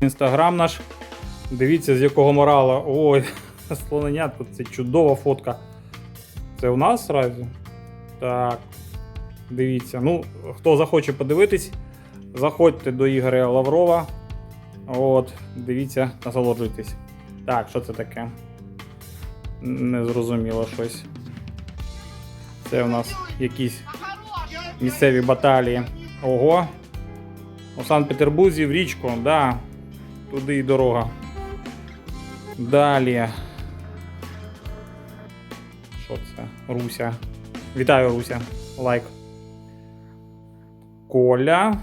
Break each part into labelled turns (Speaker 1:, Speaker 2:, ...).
Speaker 1: Інстаграм наш. Дивіться, з якого морала. Ой, слоненятко, це чудова фотка. Це у нас разі? Так. Дивіться. Ну, хто захоче подивитись, заходьте до Ігоря Лаврова. От, дивіться, насолоджуйтесь. Так, що це таке? Незрозуміло щось. Це у нас якісь місцеві баталії. Ого. У Санкт-Петербурзі в річку, да. Туди і дорога. Далі. Що це? Руся. Вітаю, Руся. Лайк. Коля.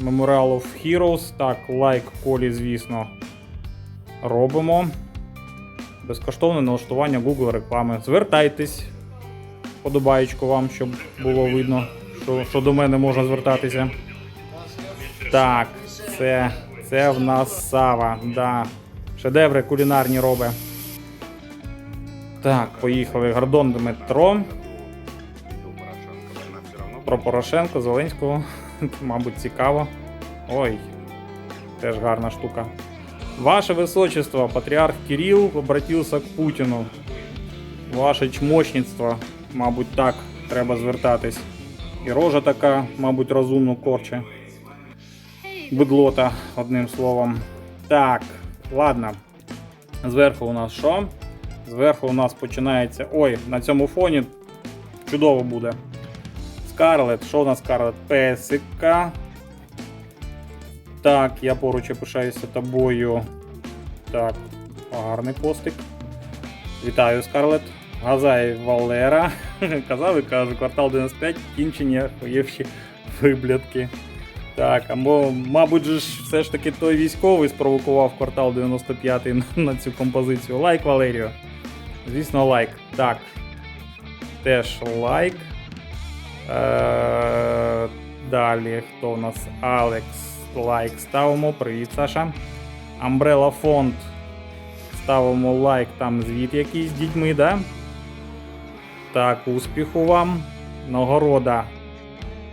Speaker 1: Memorial of Heroes. Так, лайк Колі, звісно. Робимо. Безкоштовне налаштування Google реклами. Звертайтесь. Подобаєчку вам, щоб було видно, що, що до мене можна звертатися. Так, це, це в нас Сава. Да. Шедеври кулінарні робить. Так, поїхали. Гордон Дмитро. Про Порошенко, Зеленського. Мабуть, цікаво. Ой, теж гарна штука. Ваше Высочество, патріарх Кирилл обратився к Путіну. Ваше чмочництво, мабуть, так треба звертатись. І рожа така, мабуть, розумно корче. Бедлота, одним словом. Так, ладно. Зверху у нас що? Зверху у нас починається. Ой, на цьому фоні чудово буде. Скарлет, що у нас Скарлет? Песика. Так, я поруч пишаюся тобою. Так, гарний постик. Вітаю, Скарлет. Газай Валера. Казав і кажу, квартал 95, кінчені охуєвші виблядки. Так, або, мабуть, ж все ж таки той військовий спровокував квартал 95 на, на цю композицію. Лайк, Валерію. Звісно, лайк. Так. Теж лайк. Е, далі, хто у нас? Алекс. Лайк ставимо. Привіт, Саша. Umbrella Font. Ставимо лайк, там звіт якийсь з дітьми, да? Так, успіху вам. Нагорода.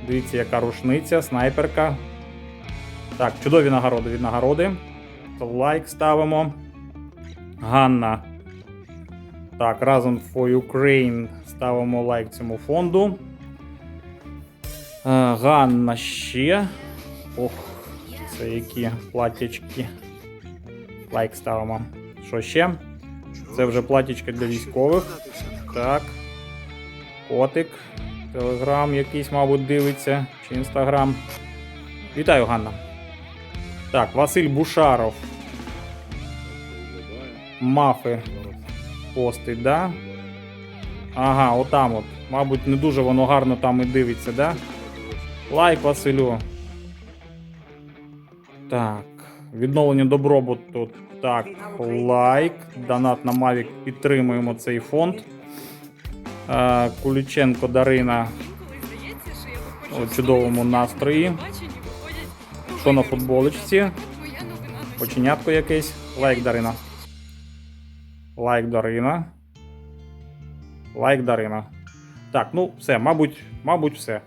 Speaker 1: Дивіться, яка рушниця, снайперка. Так, чудові нагороди від нагороди. Лайк ставимо. Ганна. Так, разом for Ukraine ставимо лайк цьому фонду. Е, Ганна ще. Ох, це які платячки. Лайк ставимо. Що ще? Це вже платічка для військових. Так. Котик. Телеграм якийсь, мабуть, дивиться. Чи інстаграм. Вітаю, Ганна. Так, Василь Бушаров. Мафи постить, да? Ага, отам от. Мабуть, не дуже воно гарно там і дивиться, да? Лайк Василю. Так. Відновлення добробуту. Так, лайк. Донат на Mavic. Підтримуємо цей фонд. Куліченко Дарина у чудовому настрої. Що на футболочці? Оченятко якесь. Лайк Дарина. Лайк Дарина. Лайк Дарина. Так, ну все, мабуть, мабуть, все.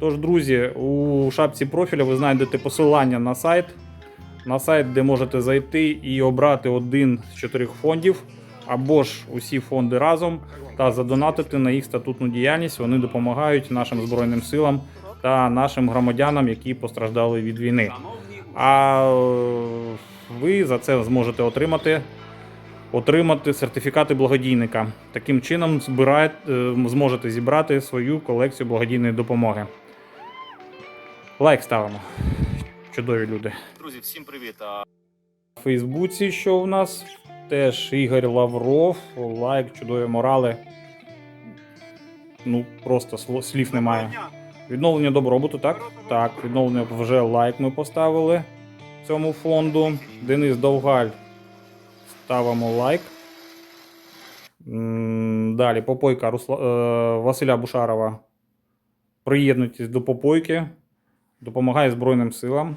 Speaker 1: Тож, друзі, у шапці профіля ви знайдете посилання на сайт. На сайт, де можете зайти і обрати один з чотирьох фондів, або ж усі фонди разом, та задонатити на їх статутну діяльність. Вони допомагають нашим Збройним силам та нашим громадянам, які постраждали від війни. А е, ви за це зможете отримати отримати сертифікати благодійника. Таким чином збирає, е, зможете зібрати свою колекцію благодійної допомоги. Лайк ставимо. Чудові люди.
Speaker 2: Друзі, всім привіт! А,
Speaker 1: В Фейсбуці, що у нас? Теж Ігор Лавров, лайк, чудові морали. Ну, просто слів немає. Відновлення добробуту, так? Так, відновлення вже лайк ми поставили цьому фонду. Денис Довгаль. Ставимо лайк. Далі попойка Русла... е, Василя Бушарова. Приєднуйтесь до попойки. Допомагає Збройним силам.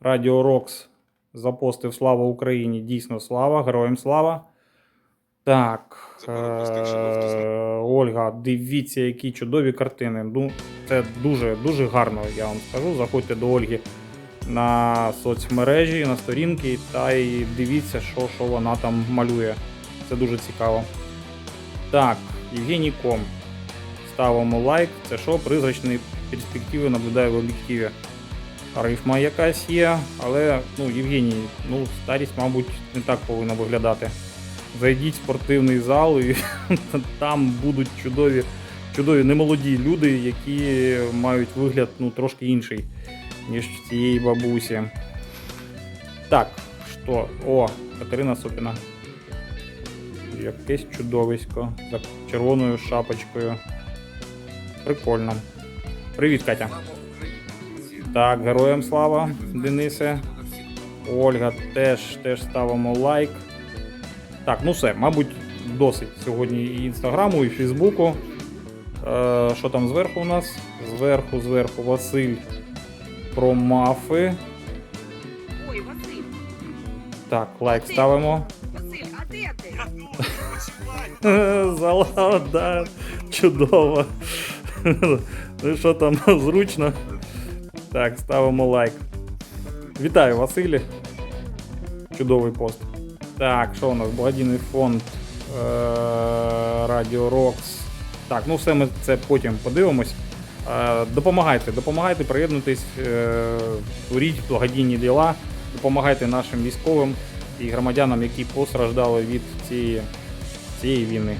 Speaker 1: Радіо Рокс запостив Слава Україні. Дійсно слава, героям слава. Так. Е- Ольга, дивіться, які чудові картини. Ну, це дуже, дуже гарно, я вам скажу. Заходьте до Ольги на соцмережі, на сторінки та й дивіться, що, що вона там малює. Це дуже цікаво. Так, Євгеній Ком. Ставимо лайк. Це що? Призрачні перспективи наблюдаю в об'єктиві. Рифма якась є, але ну, Євгеній, ну, старість, мабуть, не так повинна виглядати. Зайдіть в спортивний зал і там будуть чудові, чудові немолоді люди, які мають вигляд ну, трошки інший, ніж цієї бабусі. Так, що? О, Катерина Сопіна. Якесь чудовисько за червоною шапочкою. Прикольно. Привіт, Катя. Так, героям слава, Денисе. Ольга теж, теж ставимо лайк. Так, ну все, мабуть, досить сьогодні і інстаграму, і Фейсбуку. Е, що там зверху у нас? Зверху, зверху, Василь про мафи.
Speaker 2: Ой, Василь,
Speaker 1: Так, лайк ставимо.
Speaker 2: Василь, а де ти?
Speaker 1: Зала, да, чудово. Ну що там, зручно? Так, ставимо лайк. Вітаю, Василі. Чудовий пост. Так, що у нас? Благодійний фонд е- Радіо Рокс. Так, ну все ми це потім подивимось. Е, Допомагайте, допомагайте, приєднуйтесь, е, творіть благодійні діла, допомагайте нашим військовим і громадянам, які постраждали від цієї, цієї війни.